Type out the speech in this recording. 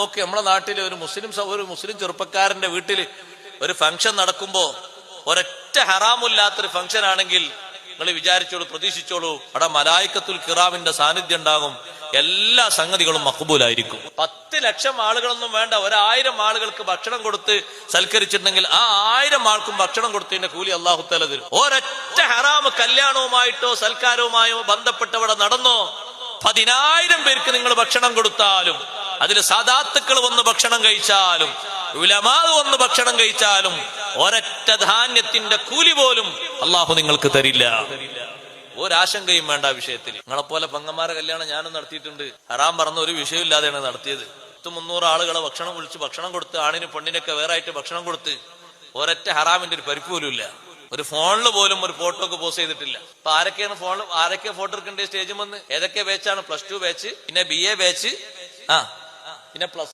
നോക്കി നമ്മളെ നാട്ടിൽ ഒരു മുസ്ലിം ഒരു മുസ്ലിം ചെറുപ്പക്കാരന്റെ വീട്ടിൽ ഒരു ഫംഗ്ഷൻ നടക്കുമ്പോ ഒരൊറ്റ ഹറാമില്ലാത്തൊരു ഫംഗ്ഷൻ ആണെങ്കിൽ നിങ്ങൾ വിചാരിച്ചോളൂ പ്രതീക്ഷിച്ചോളൂ അവിടെ മലായിക്കത്തുൽ കിറാമിന്റെ സാന്നിധ്യം ഉണ്ടാകും. എല്ലാ സംഗതികളും മക്ബൂലായിരിക്കും. പത്ത് ലക്ഷം ആളുകളൊന്നും വേണ്ട ഒരായിരം ആളുകൾക്ക് ഭക്ഷണം കൊടുത്ത് സൽക്കരിച്ചിട്ടുണ്ടെങ്കിൽ ആ ആയിരം ആൾക്കും ഭക്ഷണം കൊടുത്തതിന്റെ കൂലി അള്ളാഹു തല തരും. ഒരൊറ്റ ഹറാമ് കല്യാണവുമായിട്ടോ സൽക്കാരവുമായോ ബന്ധപ്പെട്ടവിടെ നടന്നോ പതിനായിരം പേർക്ക് നിങ്ങൾ ഭക്ഷണം കൊടുത്താലും അതിൽ സാധാത്തുക്കൾ വന്ന് ഭക്ഷണം കഴിച്ചാലും ഉലമാവ് വന്ന് ഭക്ഷണം കഴിച്ചാലും ഒരൊറ്റ ധാന്യത്തിന്റെ കൂലി പോലും അള്ളാഹു നിങ്ങൾക്ക് തരില്ല. ഒരാശങ്കയും വേണ്ട ആ വിഷയത്തിൽ. നിങ്ങളെപ്പോലെ പങ്ങന്മാരെ കല്യാണം ഞാനും നടത്തിയിട്ടുണ്ട്. ഹറാം പറഞ്ഞ ഒരു വിഷയമില്ലാതെയാണ് നടത്തിയത്. പത്ത് മുന്നൂറ് ആളുകളെ ഭക്ഷണം വിളിച്ച് ഭക്ഷണം കൊടുത്ത് ആണിന് പെണ്ണിനൊക്കെ വേറെ ആയിട്ട് ഭക്ഷണം കൊടുത്ത് ഒരൊറ്റ ഹറാമിന്റെ ഒരു പരിപ്പ് പോലും ഇല്ല. ഒരു ഫോണിൽ പോലും ഒരു ഫോട്ടോ ഒക്കെ പോസ്റ്റ് ചെയ്തിട്ടില്ല. അപ്പൊ ആരൊക്കെയാണ് ഫോണിൽ ആരൊക്കെ ഫോട്ടോ എടുക്കേണ്ടത്? സ്റ്റേജിൽ വന്ന് ഏതൊക്കെ ബാച്ചാണ് പ്ലസ് ടു ബാച്ച് പിന്നെ ബി എ ബാച്ച് ആ പിന്നെ പ്ലസ്